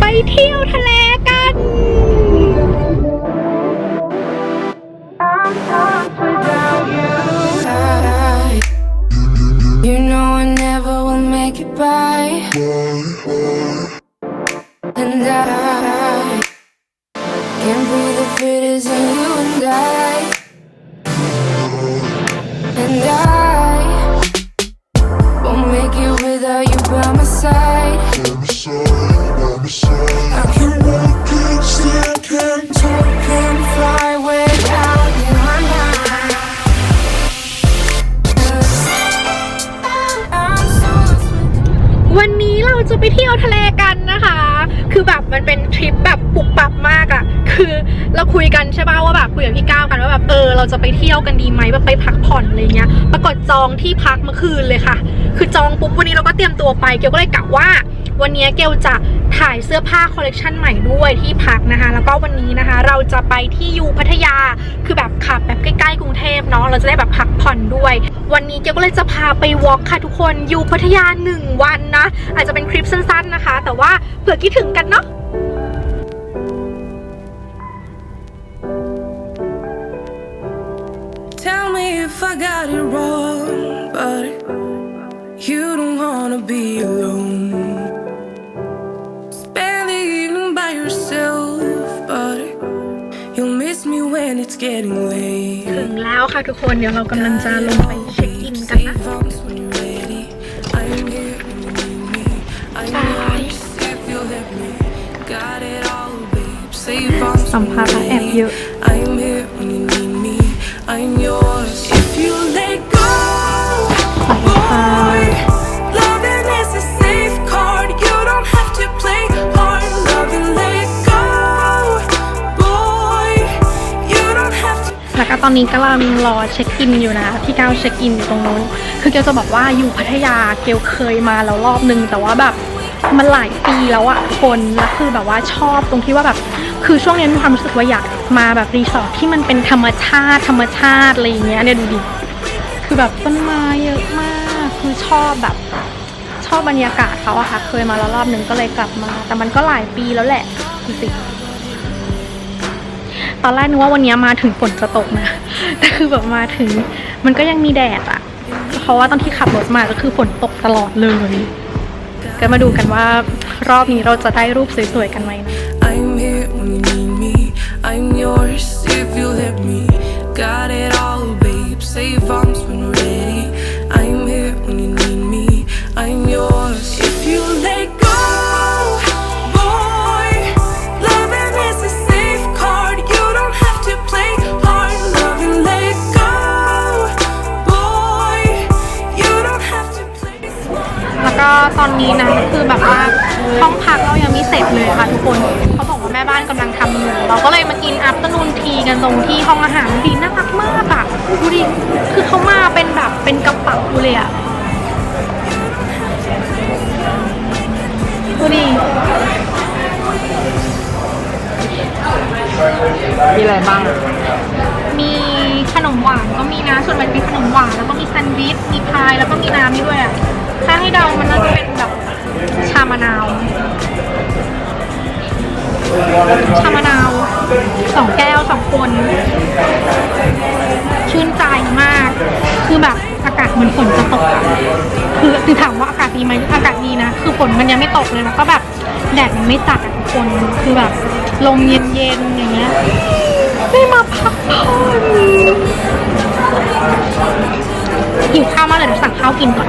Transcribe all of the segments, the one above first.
ไปเที่ยวทะเล เราคุยกันใช่ป่ะว่าแบบคุยกับพี่ก้าวกันว่าแบบเออเราจะไปเที่ยวกันดีไหมแบบไปพักผ่อนอะไรเงี้ย ปรากฏจองที่พักเมื่อคืนเลยค่ะ คือจองปุ๊บวันนี้เราก็เตรียมตัวไป เกลก็เลยกะว่า วันนี้เกลจะถ่ายเสื้อผ้าคอลเลกชันใหม่ด้วยที่พักนะคะ แล้วก็วันนี้นะคะ เราจะไปที่ยูพัทยา คือแบบขับแบบใกล้ๆกรุงเทพเนาะ เราจะได้แบบพักผ่อนด้วย วันนี้เกลก็เลยจะพาไปวอล์กค่ะทุกคนยูพัทยา 1 วันนะ อาจจะเป็นคลิปสั้นๆนะคะ แต่ว่าเผื่อคิดถึงกันเนาะ me if I got it wrong, but you don't wanna be alone. Spend the evening by yourself, but you'll miss me when it's getting late. ถึงแล้วค่ะทุกคน เดี๋ยวเรากำลังจะลงไปเช็คอินกันนะ Save arms when you're ready. I'm here when you need me. I'm yours if you let me. Got it all, babe. Save arms สัม when ภา you're ระแอบ ready. เยอะ ตอนนี้กำลังรอเช็คอินอยู่นะพี่ก้าวเช็คอินอยู่ตรงนู้นคือเกลจะบอกว่าอยู่พัทยาเกลเคยมาแล้วรอบนึง แต่ว่าแบบมันหลายปีแล้วอะคนแล้วคือแบบว่าชอบตรงที่ว่าแบบคือช่วงนี้มีความรู้สึกว่าอยากมาแบบรีสอร์ทที่มันเป็นธรรมชาติธรรมชาติอะไรอย่างเงี้ยเนี่ยดูดิคือแบบต้นไม้เยอะมากคือชอบแบบชอบบรรยากาศเขาอะค่ะเคยมาแล้วรอบนึงก็เลยกลับมา แต่มันก็หลายปีแล้วแหละดูสิ ตอนแรกนึกว่าวันนี้มาถึงฝนจะตกนะ แต่คือแบบมาถึงมันก็ยังมีแดดอะเพราะว่าตอนที่ขับรถมาก็คือฝนตกตลอดเลย ก็มาดูกันว่ารอบนี้เราจะได้รูปสวยๆกันไหมนะ I'm here when you need me. I'm yours if you let me. Got it all, babe. Save arms ตอนนี้นะคือแบบว่าห้องพักเรายังไม่เสร็จเลยค่ะทุกคนเขาบอกว่าแม่บ้านกำลังทำอยู่เราก็เลยมากินอัพตนูนทีกันตรงที่ห้องอาหารดีน่ารักมากอะดูดิคือเขามาเป็นแบบเป็นกระเป๋าเลยอะดูดิมีอะไรบ้าง มีขนมหวานก็มีนะ ส่วนมันเป็นขนมหวาน แล้วก็มีแซนด์วิช มีพาย แล้วก็มีน้ำนี่ด้วยอะ ถ้าให้เดามันน่าจะเป็นแบบชามะนาว ชามะนาวสองแก้วสองคน ชื่นใจมาก คือแบบอากาศเหมือนฝนจะตกอะคือคือถามว่าอากาศดีไหมอากาศดีนะ คือฝนมันยังไม่ตกเลยแล้วก็แบบแดดมันไม่จัดอะทุกคน คือแบบลมเย็นๆอย่างเงี้ยได้มาพักผ่อนหิวข้าวมากเลยเดี๋ยวสั่งข้าวกินก่อน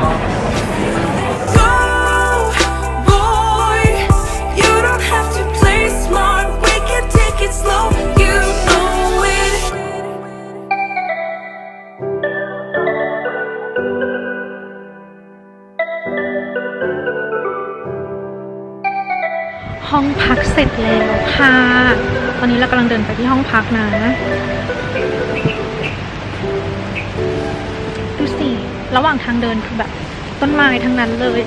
องพักเสร็จแล้วค่ะ ตอนนี้เรากำลังเดินไปที่ห้องพักนะ ดูสิ ระหว่างทางเดินคือแบบต้นไม้ทั้งนั้นเลย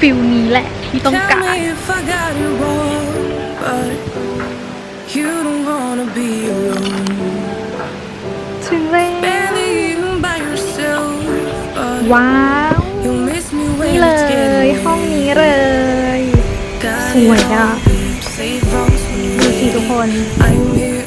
ฟิลนี้แหละที่ต้อง Tell การ me if I got it wrong, but you don't wanna be alone. ถึงแล้ว Barely even by yourself, but ว้าว you'll miss me when นี่ห้องนี้เลย Got Oh my it all, God. babe. Save arms when you're ดูสิทุกคน I'm here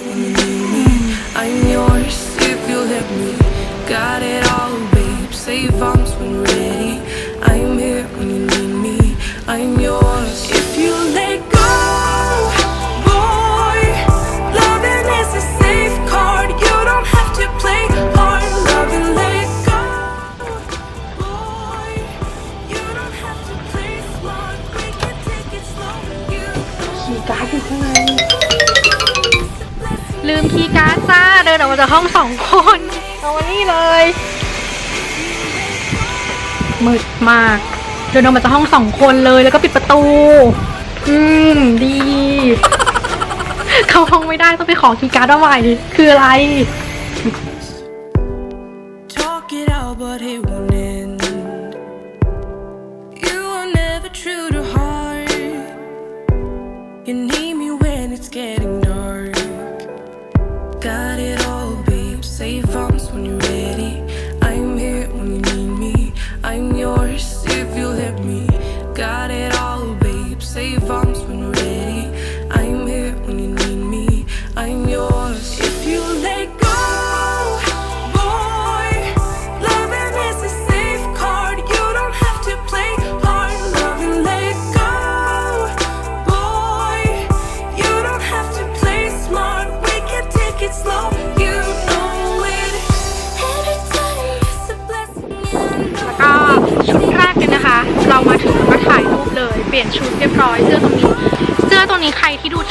ห้องสองคนเอามานี่เลยมืดมากเดินออกมาจากห้องสองคนเลยแล้วก็ปิดประตู อืมดี เข้าห้องไม่ได้ต้องไปขอคีย์การ์ดมาใหม่คืออะไร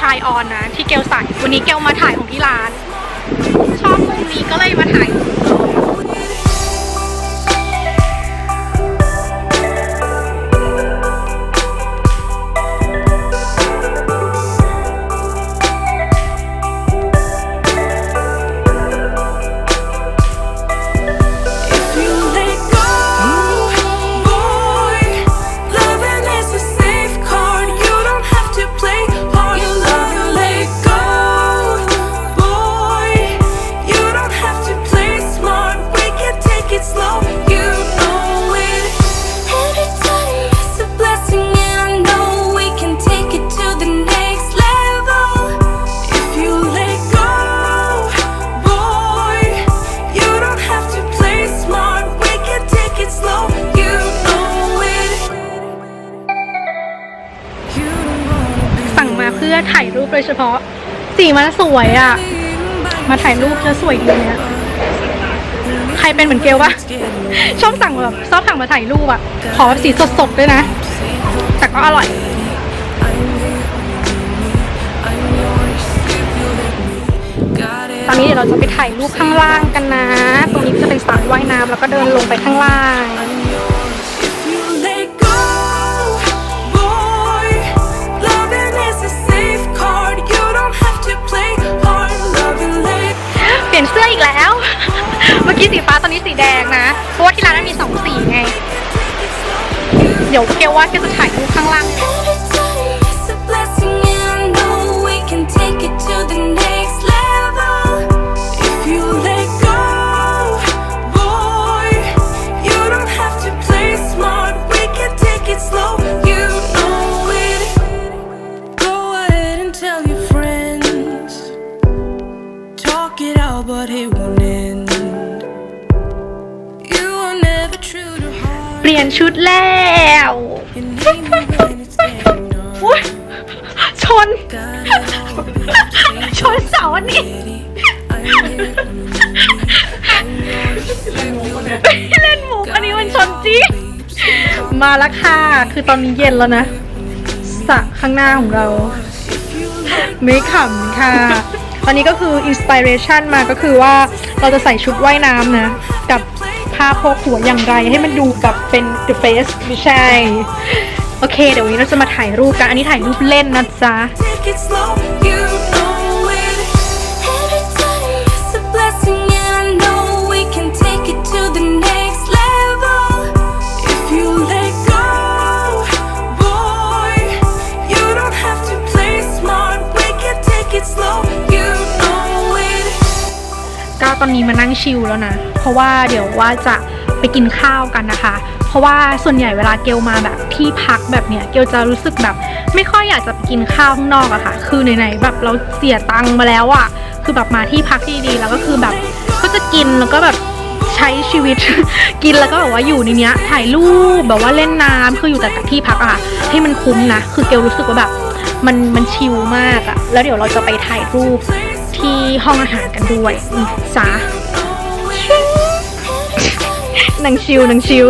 ใครที่ดู try on นะที่เกลใส่วันนี้เกลมาถ่ายของที่ร้าน ชอบมุมนี้ก็เลยมาถ่าย ถ่ายรูปโดยเฉพาะ สีมันสวยอะ่ะ มาถ่ายรูปแล้วสวยดีเนี่ยใครเป็นเหมือนเกลปะชอบสั่งแบบชอบสั่งมาถ่ายรูปอะขอแบบสีสดๆด้วยนะ แต่ก็อร่อยตอนนี้เดี๋ยวเราจะไปถ่ายรูปข้างล่างกันนะ ตรงนี้จะเป็นสระว่ายน้ำแล้วก็เดินลงไปข้างล่าง ดี๋ยวเกลว่าเกลจะถ่ายรูปข้างล่าง Every time it's a blessing, and I know we can take it to the next level. If you let go, boy, you don't have to play smart. We can take it slow. You know it. Go ahead and tell your friends. Talk it out, but it won't เปลี่ยนชุดแล้วอุ๊ยชน ชนเสาอันนี้เล่นหมูอันนี้มันชนจริงมาแล้วค่ะ คือตอนนี้เย็นแล้วนะสระข้างหน้าของเรา ไม่ขำค่ะ ตอนนี้ก็คืออินสปิเรชันมาก็คือว่าเราจะใส่ชุดว่ายน้ำนะ กับ ผ้าโพกหัวอย่างไรให้มันดูแบบเป็น the face ไม่ใช่ โอเค เดี๋ยววันนี้เราจะมาถ่ายรูปกัน อันนี้ถ่ายรูปเล่นนะจ๊ะ ตอนนี้มานั่งชิลแล้วนะ เพราะว่าเดี๋ยวว่าจะไปกินข้าวกันนะคะ เพราะว่าส่วนใหญ่เวลาเกลมาแบบที่พักแบบเนี้ยเกลจะรู้สึกแบบ ไม่ค่อยอยากจะไปกินข้าวข้างนอกอะค่ะ คือไหนๆแบบเราเสียตังค์มาแล้วอะคือแบบมาที่พักที่ดีแล้วก็คือแบบก็จะกินแล้วก็แบบใช้ชีวิตกินแล้วก็แบบว่าอยู่ในเนี้ยถ่ายรูปแบบว่าเล่นน้ำคืออยู่แต่กับที่พักอะค่ะให้มันคุ้มนะ คือเกลรู้สึกว่าแบบมันมันชิลมากอะแล้วเดี๋ยวเราจะไปถ่ายรูป ที่ห้องอาหารกันด้วยอืมจ้านังชิวนางชิว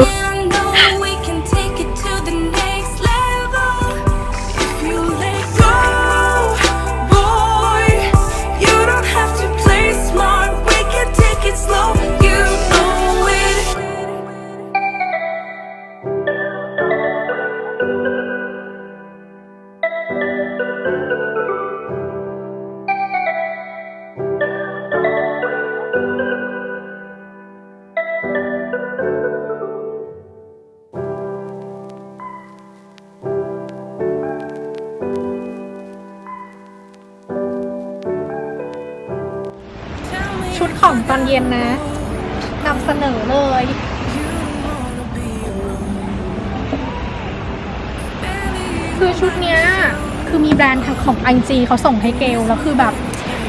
แบรนด์ของอังจีเขาส่งให้เกลแล้วคือแบบ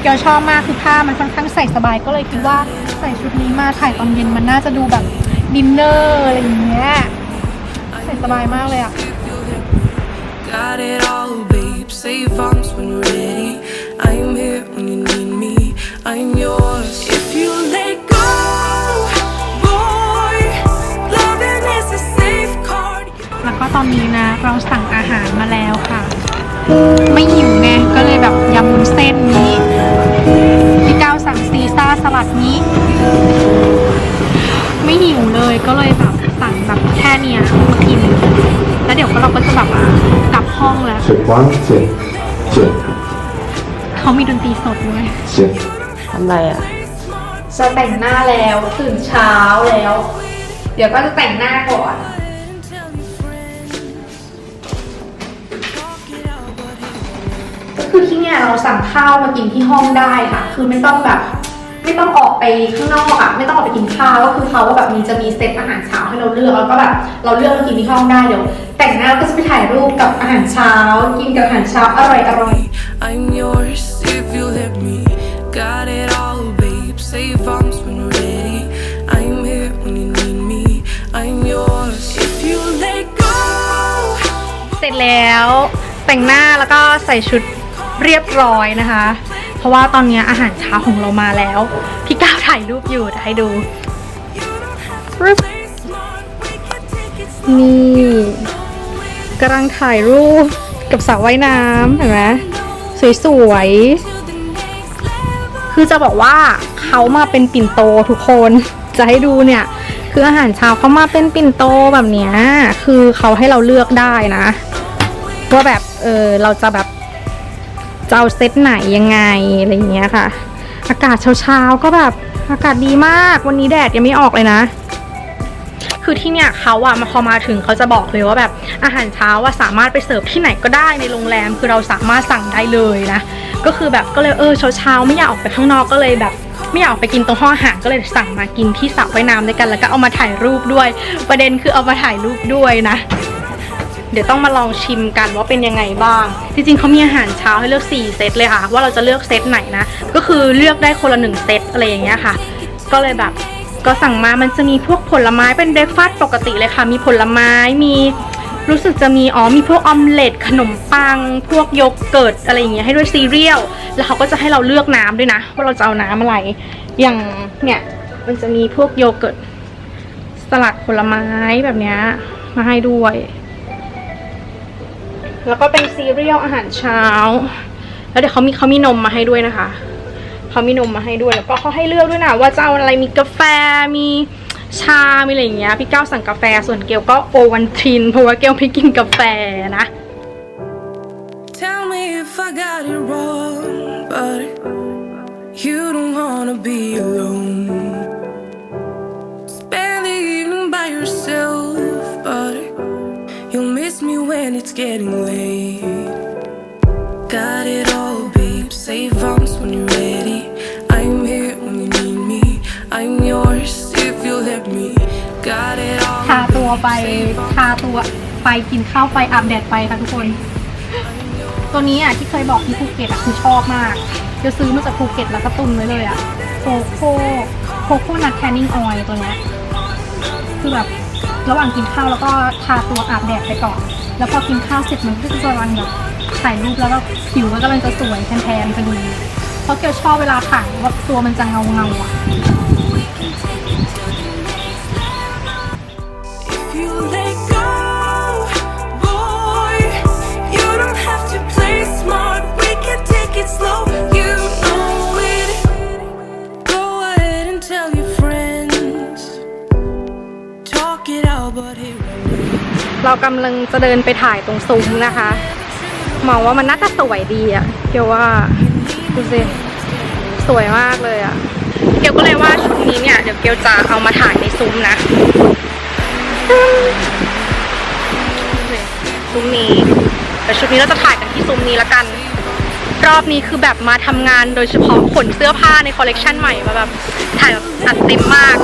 เกลชอบมากคือผ้ามันค่อนข้างใส่สบายก็เลยคิดว่าใส่ชุดนี้มาถ่ายตอนเย็นมันน่าจะดูแบบดินเนอร์อะไรอย่างเงี้ยใส่สบายมากเลยอะ Got it all, babe. Save arms when you're ready. I'm here when you need me. I'm yours. If you let go, boy, loving is a safe card. แล้วก็ตอนนี้นะเราสั่งอาหารมาแล้วค่ะ ไม่หิวไงก็เลยแบบยำวุ้นเส้นนี้ พี่ก้าวสั่งซีซ่าสลัดนี้ ไม่หิวเลยก็เลยแบบสั่งแบบแค่เนี้ยมากิน แล้วเดี๋ยวเราก็จะแบบกลับห้องแล้วเจ็ดวันเจ็ดเจ็ดเขามีดนตรีสดด้วยเจ็ดทำไรอะจะแต่งหน้าแล้วตื่นเช้าแล้ว เดี๋ยวก็จะแต่งหน้าก่อน คือที่เนี่ยเราสั่งข้าวมากินที่ห้องได้ค่ะ คือไม่ต้องแบบ ไม่ต้องออกไปข้างนอกอะไม่ต้องออกไปกินข้าวก็คือเขาว่าแบบมีจะมีเซตอาหารเช้าให้เราเลือกแล้วก็แบบเราเลือกมากินที่ห้องได้เดี๋ยว แต่งหน้าแล้วก็จะไปถ่ายรูปกับอาหารเช้า กินกับอาหารเช้าอร่อยอร่อย I'm yours if you let me. Got it all, babe. Save arms when you're ready. I'm here when you need me. I'm yours if you let go. เสร็จแล้วแต่งหน้าแล้วก็ใส่ชุด เรียบร้อยนะคะ เพราะว่าตอนนี้อาหารเช้าของเรามาแล้ว พี่ก้าวถ่ายรูปอยู่ให้ดูนี่กำลังถ่ายรูปกับสระว่ายน้ำเห็นไหมสวยๆ คือจะบอกว่าเขามาเป็นปิ่นโตทุกคน จะให้ดูเนี่ย คืออาหารเช้าเขามาเป็นปิ่นโตแบบเนี้ย คือเขาให้เราเลือกได้นะ ว่าแบบ เออเราจะแบบ จะเอาเซตไหนยังไงอะไรเงี้ยค่ะ อากาศเช้าๆก็แบบอากาศดีมากวันนี้แดดยังไม่ออกเลยนะ คือที่เนี่ยเขาอะมาพอมาถึงเขาจะบอกเลยว่าแบบอาหารเช้าว่าสามารถไปเสิร์ฟที่ไหนก็ได้ในโรงแรม คือเราสามารถสั่งได้เลยนะ ก็คือแบบก็เลยเออเช้าเช้าๆไม่อยากออกไปข้างนอกก็เลยแบบไม่อยากออกไปกินตรงห้องอาหารก็เลยสั่งมากินที่สระว่ายน้ำด้วยกันแล้วก็เอามาถ่ายรูปด้วย ประเด็นคือเอามาถ่ายรูปด้วยนะ เดี๋ยวต้องมาลองชิมกันว่าเป็นยังไงบ้าง จริงๆเขามีอาหารเช้าให้เลือก 4 เซตเลยค่ะ ว่าเราจะเลือกเซตไหนนะ ก็คือเลือกได้คนละหนึ่งเซตอะไรอย่างเงี้ยค่ะ ก็เลยแบบก็สั่งมามันจะมีพวกผลไม้เป็นเบรกฟาสต์ปกติเลยค่ะ มีผลไม้มีรู้สึกจะมีอ๋อมีพวกออมเล็ตขนมปัง พวกโยเกิร์ตอะไรอย่างเงี้ยให้ด้วยซีเรียลแล้วเขาก็จะให้เราเลือกน้ำด้วยนะ ว่าเราจะเอาน้ำอะไร อย่างเนี่ยมันจะมีพวกโยเกิร์ตสลัดผลไม้แบบเนี้ยมาให้ด้วย แล้วก็เป็นซีเรียลอาหารเช้า แล้วเดี๋ยวเขามีเขามีนมมาให้ด้วยนะคะเขามีนมมาให้ด้วยแล้วก็เขาให้เลือกด้วยนะว่าจะเอาอะไรมีกาแฟมีชา มีอะไรอย่างเงี้ย พี่ก้าวสั่งกาแฟ ส่วนเกลก็โอวันทิน เพราะว่าเกลไม่กินกาแฟนะ Tell me if I got it wrong, but you don't wanna be alone. Spend the evening by yourself, but when it's getting late. Got it all, babe. Save arms when you're ready. I'm here when you need me. I'm yours if you let me. Got it all. ทาตัวไปทาตัวไปกินข้าวไปอาบแดดไปค่ะทุกคน ตัวนี้อะที่เคยบอกที่ภูเก็ตอะคือชอบมากจะซื้อมาจากภูเก็ตแล้วก็ตุนไว้เลยอะโคโค่โคโค่นัทแคนนิ่งออยตัวเนี้ยคือแบบระหว่างกินข้าวแล้วก็ทาตัวอาบแดดไปก่อน แล้วพอกินข้าวเสร็จมันก็จะกำลังแบบถ่ายรูปแล้วก็ผิวมันกำลังจะสวยแทนๆพอดีเพราะเกียวชอบเวลาถ่ายว่าตัวมันจะเงาเงาอะ เรากำลังจะเดินไปถ่ายตรงซุ้มนะคะ มองว่ามันน่าจะสวยดีอะเกียวว่าดูสิสวยมากเลยอะเกียวก็เลยว่าชุดนี้เนี่ยเดี๋ยวเกียวจะเอามาถ่ายในซุ้มนะซุ้มนี้แต่ชุดนี้เราจะถ่ายกันที่ซุ้มนี้ละกัน รอบนี้คือแบบมาทำงานโดยเฉพาะขนเสื้อผ้าในคอลเลกชันใหม่มาแบบถ่ายแบบอัดเต็มมาก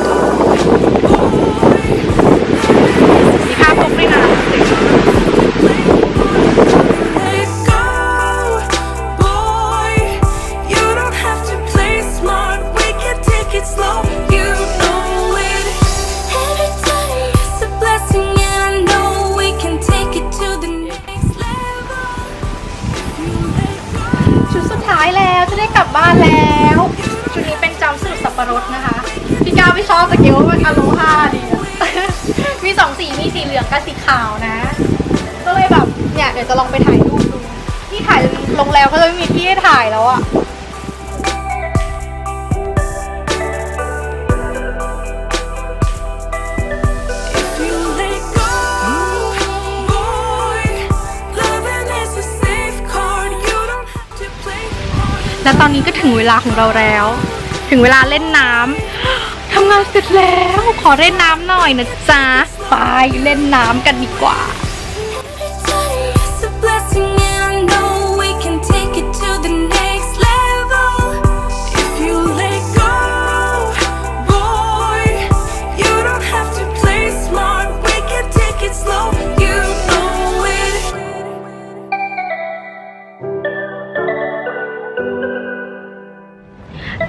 ล้วจะได้กลับบ้านแล้ว ชุดนี้เป็นจำสูตรสับปะรดนะคะ พี่ก้าวไม่ชอบแต่เกียวว่ามันอโลฮาดีอะ มีสองสีมีสีเหลืองกับสีขาวนะ ก็เลยแบบเนี่ยเดี๋ยวจะลองไปถ่ายรูปดูที่ถ่ายโรงแรมเขาจะไม่มีที่ให้ถ่ายแล้วอะ และตอนนี้ก็ถึงเวลาของเราแล้ว ถึงเวลาเล่นน้ำทำงานเสร็จแล้ว ขอเล่นน้ำหน่อยนะจ๊ะไปเล่นน้ำกันดีกว่า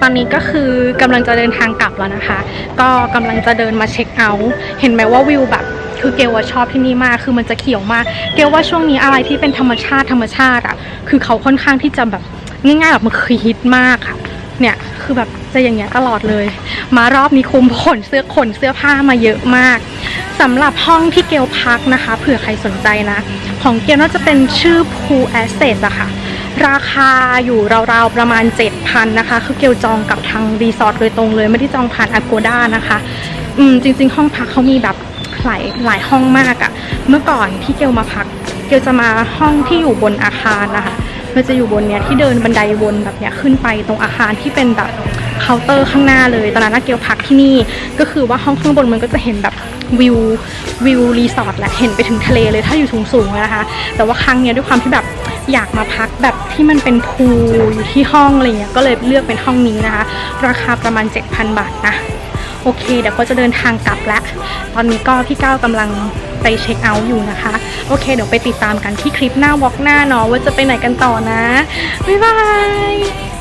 ตอนนี้ก็คือกำลังจะเดินทางกลับแล้วนะคะ ก็กำลังจะเดินมาเช็คเอาท์เห็นไหมว่าวิวแบบคือเกลว่าชอบที่นี่มากคือมันจะเขียวมาก เกลว่าช่วงนี้อะไรที่เป็นธรรมชาติธรรมชาติอะคือเขาค่อนข้างที่จะแบบง่ายๆแบบมันคือฮิตมากค่ะเนี่ยคือแบบจะอย่างเงี้ยตลอดเลย มารอบนี้คุมขนเสื้อขนเสื้อผ้ามาเยอะมากสำหรับห้องที่เกลพักนะคะ เผื่อใครสนใจนะ ของเกลน่าจะเป็นชื่อ Pool Access อะค่ะ ราคาอยู่ราวๆประมาณ 7,000นะคะ คือเกลจองกับทางรีสอร์ทโดยตรงเลย ไม่ได้จองผ่าน Agoda นะคะ อืมจริง ๆ ห้องพักเขามีแบบหลายหลายห้องมากอะเมื่อก่อนที่เกลมาพัก เกลจะมาห้องที่อยู่บนอาคารนะคะ มันจะอยู่บนเนี้ยที่เดินบันไดวนแบบเนี้ยขึ้นไปตรงอาคารที่เป็นแบบเคาน์เตอร์ข้างหน้าเลยตอนนั้นนะเกลพักที่นี่ก็คือว่าห้องข้างบนมันก็จะเห็นแบบวิววิวรีสอร์ทแหละเห็นไปถึงทะเลเลยถ้าอยู่สูงๆอะนะคะ แต่ว่าครั้งเนี้ยด้วยความที่แบบอยากมาพักแบบที่มันเป็นพูลอยู่ที่ห้องอะไรเงี้ยก็เลยเลือกเป็นห้องนี้นะคะ ราคาประมาณ 7,000 บาทนะ โอเค เดี๋ยวก็จะเดินทางกลับแล้วตอนนี้ก็พี่ก้าวกำลังไปเช็คเอาท์อยู่นะคะ โอเค เดี๋ยวไปติดตามกันที่คลิปหน้าวอล์กหน้าเนาะว่าจะไปไหนกันต่อนะ บ๊ายบาย